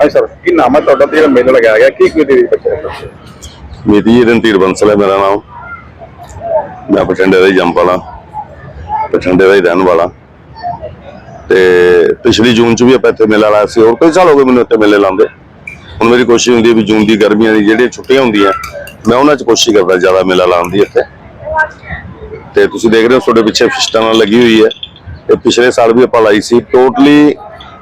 ਹਾਂਜੀ ਸਰ ਕੀ ਨਾਮ ਹੈ ਤੁਹਾਡਾ ਤੇ ਜਿਹੜਾ ਮੇਲਾ ਲਗਾਇਆ ਗਿਆ, ਕੀ ਕੀ ਦੇ ਮੇਰੀ ਰਣਧੀਰ ਬੰਸਲ ਹੈ ਮੇਰਾ ਨਾਮ। ਮੈਂ ਬਠਿੰਡੇ ਦਾ ਹੀ ਜੰਮ ਵਾਲਾ, ਬਠਿੰਡੇ ਦਾ ਹੀ ਰਹਿਣ ਵਾਲਾ। ਤੇ ਪਿਛਲੀ ਜੂਨ ਚ ਵੀ ਆਪਾਂ ਇੱਥੇ ਮੇਲਾ ਲਾਇਆ ਸੀ, ਹੋਰ ਕਈ ਸਾਲ ਹੋ ਗਏ ਮੈਨੂੰ ਇੱਥੇ ਮੇਲੇ ਲਾਉਂਦੇ। ਹੁਣ ਮੇਰੀ ਕੋਸ਼ਿਸ਼ ਹੁੰਦੀ ਹੈ ਵੀ ਜੂਨ ਦੀ ਗਰਮੀਆਂ ਦੀ ਜਿਹੜੀਆਂ ਛੁੱਟੀਆਂ ਹੁੰਦੀਆਂ, ਮੈਂ ਉਹਨਾਂ ਚ ਕੋਸ਼ਿਸ਼ ਕਰਦਾ ਜ਼ਿਆਦਾ ਮੇਲਾ ਲਾਉਣ ਦੀ ਇੱਥੇ। ਤੇ ਤੁਸੀਂ ਦੇਖ ਰਹੇ ਹੋ, ਤੁਹਾਡੇ ਪਿੱਛੇ ਫਿਸ਼ਟਾਂ ਨਾਲ ਲੱਗੀ ਹੋਈ ਹੈ। ਤੇ ਪਿਛਲੇ ਸਾਲ ਵੀ ਆਪਾਂ ਲਾਈ ਸੀ ਟੋਟਲੀ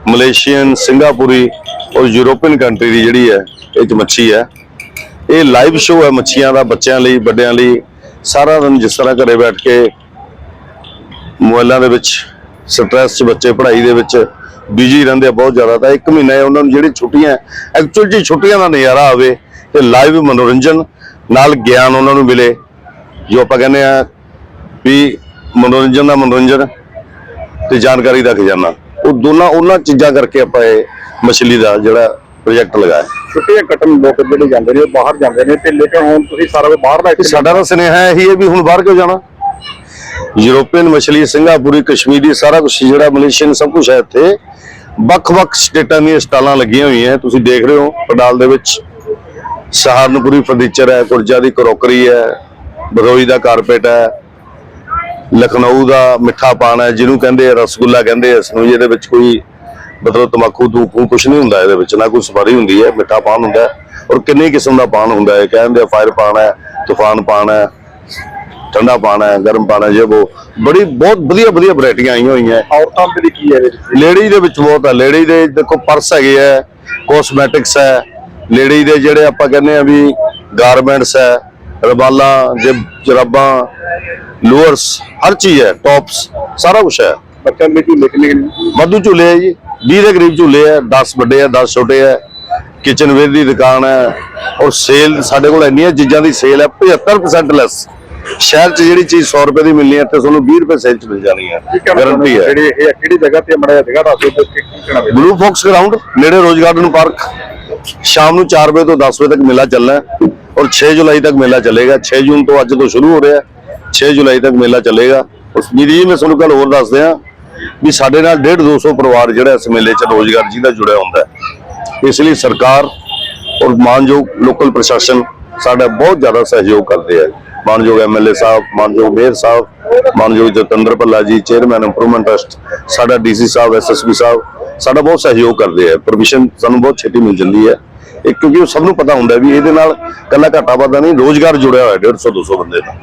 ਮਲੇਸ਼ੀਅਨ, ਸਿੰਗਾਪੁਰੀ ਔਰ ਯੂਰੋਪੀਅਨ ਕੰਟਰੀ ਦੀ ਜਿਹੜੀ ਹੈ ਇਹ ਚ ਮੱਛੀ ਹੈ। ਇਹ ਲਾਈਵ ਸ਼ੋਅ ਹੈ ਮੱਛੀਆਂ ਦਾ, ਬੱਚਿਆਂ ਲਈ, ਵੱਡਿਆਂ ਲਈ। ਸਾਰਾ ਦਿਨ ਜਿਸ ਤਰ੍ਹਾਂ ਘਰੇ ਬੈਠ ਕੇ ਮੋਬਾਈਲਾਂ ਦੇ ਵਿੱਚ ਸਟ੍ਰੈਸ 'ਚ ਬੱਚੇ ਪੜ੍ਹਾਈ ਦੇ ਵਿੱਚ ਬਿਜ਼ੀ ਰਹਿੰਦੇ ਆ ਬਹੁਤ ਜ਼ਿਆਦਾ। ਤਾਂ ਇੱਕ ਮਹੀਨਾ ਹੈ ਉਹਨਾਂ ਨੂੰ ਜਿਹੜੀ ਛੁੱਟੀਆਂ ਐਕਚੁਅਲ ਜੀ ਛੁੱਟੀਆਂ ਦਾ ਨਜ਼ਾਰਾ ਆਵੇ, ਤੇ ਲਾਈਵ ਮਨੋਰੰਜਨ ਨਾਲ ਗਿਆਨ ਉਹਨਾਂ ਨੂੰ ਮਿਲੇ। ਜੋ ਆਪਾਂ ਕਹਿੰਦੇ ਆ ਵੀ ਮਨੋਰੰਜਨ ਦਾ ਮਨੋਰੰਜਨ ਤੇ ਜਾਣਕਾਰੀ ਦਾ ਖਜ਼ਾਨਾ। ਉਹ ਦੋਨਾਂ, ਉਹਨਾਂ ਚੀਜ਼ਾਂ ਕਰਕੇ ਆਪਾਂ ਇਹ ਮਛਲੀ ਦਾ ਜਿਹੜਾ ਪ੍ਰੋਜੈਕਟ ਲਗਾਇਆ। ਛੁੱਟੀਆਂ ਕੱਟਣ ਲੋਕ ਜਿਹੜੇ ਜਾਂਦੇ ਨੇ ਉਹ ਬਾਹਰ ਜਾਂਦੇ ਨੇ ਤੇ ਲੇਕਿਨ ਹੁਣ ਤੁਸੀਂ ਸਾਰਾ ਕੁਝ ਬਾਹਰ ਲੈ ਕੇ ਸਾਡਾ ਤਾਂ ਸੁਨੇਹਾ ਇਹੀ ਹੈ ਵੀ ਹੁਣ ਬਾਹਰ ਕਿਉਂ ਜਾਣਾ? ਯੂਰੋਪੀਅਨ ਮਛਲੀ ਸਿੰਗਾਪੁਰੀ ਕਸ਼ਮੀਰੀ ਸਾਰਾ ਕੁਝ ਜਿਹੜਾ ਮਲੇਸ਼ੀਅਨ ਸਭ ਕੁਝ ਹੈ ਇੱਥੇ। ਵੱਖ-ਵੱਖ ਸਟੇਟਾਂ ਦੀਆਂ ਸਟਾਲਾਂ ਲੱਗੀਆਂ ਹੋਈਆਂ। ਤੁਸੀਂ ਦੇਖ ਰਹੇ ਹੋ ਪੰਡਾਲ ਦੇ ਵਿੱਚ ਸਹਾਰਨਪੁਰੀ ਫਰਨੀਚਰ ਹੈ ਕੁਰਜਾ ਦੀ ਕਰੋਕਰੀ ਹੈ ਬਰੋਈ ਦਾ ਕਾਰਪੇਟ ਹੈ ਲਖਨਊ ਦਾ ਮਿੱਠਾ ਪਾਨ ਹੈ ਜਿਹਨੂੰ ਕਹਿੰਦੇ ਰਸਗੁੱਲਾ ਕਹਿੰਦੇ ਇਸ ਨੂੰ ਇਹਦੇ ਵਿੱਚ ਕੋਈ ਮਤਲਬ ਤਮਾਕੂ ਤੂਕੂ ਕੁਝ ਨਹੀਂ ਹੁੰਦਾ ਇਹਦੇ ਵਿੱਚ ਨਾ ਕੋਈ ਸਵਾਰੀ ਹੁੰਦੀ ਹੈ ਮਿੱਠਾ ਪਾਨ ਹੁੰਦਾ ਹੈ ਔਰ ਕਿੰਨੇ ਕਿਸਮ ਦਾ ਪਾਨ ਹੁੰਦਾ ਹੈ ਕਹਿੰਦੇ ਆ ਫਾਇਰ ਪਾਨ ਹੈ ਤੂਫਾਨ ਪਾਨ ਹੈ ਠੰਡਾ ਪਾਨ ਹੈ ਗਰਮ ਹੈ ਜੇ ਉਹ ਬੜੀ ਬਹੁਤ ਵਧੀਆ ਵਧੀਆ ਵੈਰਾਈਟੀਆਂ ਆਈਆਂ ਹੋਈਆਂ ਔਰਤਾਂ ਦੇ ਲਈ ਕੀ ਹੈ ਲੇਡੀ ਦੇ ਵਿੱਚ ਬਹੁਤ ਹੈ ਲੇਡੀ ਦੇ ਦੇਖੋ ਪਰਸ ਹੈਗੇ ਆ ਕੋਸਮੈਟਿਕਸ ਹੈ ਲੇਡੀ ਦੇ ਜਿਹੜੇ ਆਪਾਂ ਕਹਿੰਦੇ ਆ ਵੀ ਗਾਰਮੈਂਟਸ ਹੈ ਰਬਾਲਾਂ ਜੇ ਜਰਾਬਾਂ ਲੋਅਰਸ ਹਰ ਚੀਜ਼ ਹੈ ਟੌਪਸ ਸਾਰਾ ਕੁਝ ਹੈ। ਝੂਲੇ ਕਿੰਨੇ ਕਿੰਨੇ? ਵਾਧੂ ਝੂਲੇ ਹੈ ਜੀ। 20 ਦੇ ਕਰੀਬ ਝੂਲੇ ਹੈ 10 ਵੱਡੇ ਹੈ 10 ਛੋਟੇ ਹੈ ਕਿਚਨ ਵੇਅਰ ਦੀ ਦੁਕਾਨ ਹੈ ਔਰ ਸੇਲ ਸਾਡੇ ਕੋਲ ਇੰਨੀਆਂ ਚੀਜ਼ਾਂ ਦੀ ਸੇਲ ਹੈ 75% ਲੈਸ ਸ਼ਹਿਰ 'ਚ ਜਿਹੜੀ ਚੀਜ਼ 100 ਰੁਪਏ ਦੀ ਮਿਲਣੀ ਹੈ ਤੇ ਤੁਹਾਨੂੰ 20 ਰੁਪਏ ਸੇਲ 'ਚ ਮਿਲ ਜਾਣੀ ਹੈ ਗਾਰੰਟੀ ਹੈ ਜਿਹੜੀ ਇਹ ਕਿਹੜੀ ਜਗ੍ਹਾ ਤੇ ਮੜਾ ਜਗ੍ਹਾ ਦੱਸ ਦਿਓ ਕੀ ਕੀ ਕਹਿਣਾ ਵੇ ਬਲੂ ਫੌਕਸ ਗਰਾਊਂਡ ਨੇੜੇ ਰੋਜ਼ ਗਾਰਡਨ ਪਾਰਕ ਸ਼ਾਮ ਨੂੰ 4 ਵਜੇ ਤੋਂ 10 ਵਜੇ ਤੱਕ ਮੇਲਾ ਚੱਲਣਾ ਔਰ 6 ਜੁਲਾਈ ਤੱਕ ਮੇਲਾ ਚੱਲੇਗਾ। 6 ਜੂਨ ਤੋਂ ਅੱਜ ਤੋਂ ਸ਼ੁਰੂ ਹੋ ਰਿਹਾ ਹੈ 6 ਜੁਲਾਈ ਤੱਕ ਮੇਲਾ ਚੱਲੇਗਾ। ਉਸ ਮੇਰੀ ਮੈਂ ਤੁਹਾਨੂੰ ਕੱਲ ਹੋਰ ਦੱਸਦੇ ਆ ਵੀ ਸਾਡੇ ਨਾਲ 1.5 200 ਪਰਿਵਾਰ ਜਿਹੜਾ ਇਸ ਮੇਲੇ 'ਚ ਰੋਜ਼ਗਾਰ ਜਿਹਦਾ ਜੁੜਿਆ ਹੁੰਦਾ ਹੈ। ਇਸ ਲਈ ਸਰਕਾਰ ਔਰ ਮਾਨਯੋਗ ਲੋਕਲ ਪ੍ਰਸ਼ਾਸਨ ਸਾਡਾ ਬਹੁਤ ਜ਼ਿਆਦਾ ਸਹਿਯੋਗ ਕਰਦੇ ਆ। ਮਾਨਯੋਗ ਐਮਐਲਏ ਸਾਹਿਬ, ਮਾਨਯੋਗ ਮੇਅਰ ਸਾਹਿਬ, ਮਾਨਯੋਗ Jatinder Bhalla ji, chairman improvement trust, ਸਾਡਾ ਡੀਸੀ ਸਾਹਿਬ ਐਸਐਸਪੀ ਸਾਹਿਬ, ਸਾਡਾ ਬਹੁਤ ਸਹਿਯੋਗ ਕਰਦੇ ਆ। ਪਰਮਿਸ਼ਨ ਸਾਨੂੰ ਬਹੁਤ ਛੇਤੀ ਮਿਲ ਜਾਂਦੀ ਹੈ। ਇਹ ਕਿਉਂਕਿ ਉਹ ਸਭ ਨੂੰ ਪਤਾ ਹੁੰਦਾ ਵੀ ਇਹਦੇ ਨਾਲ ਕੱਲਾ ਘਾਟਾ ਵਾਧਾ ਨਹੀਂ, ਰੋਜ਼ਗਾਰ ਜੁੜਿਆ ਹੋਇਆ 150 200 ਬੰਦੇ ਦਾ।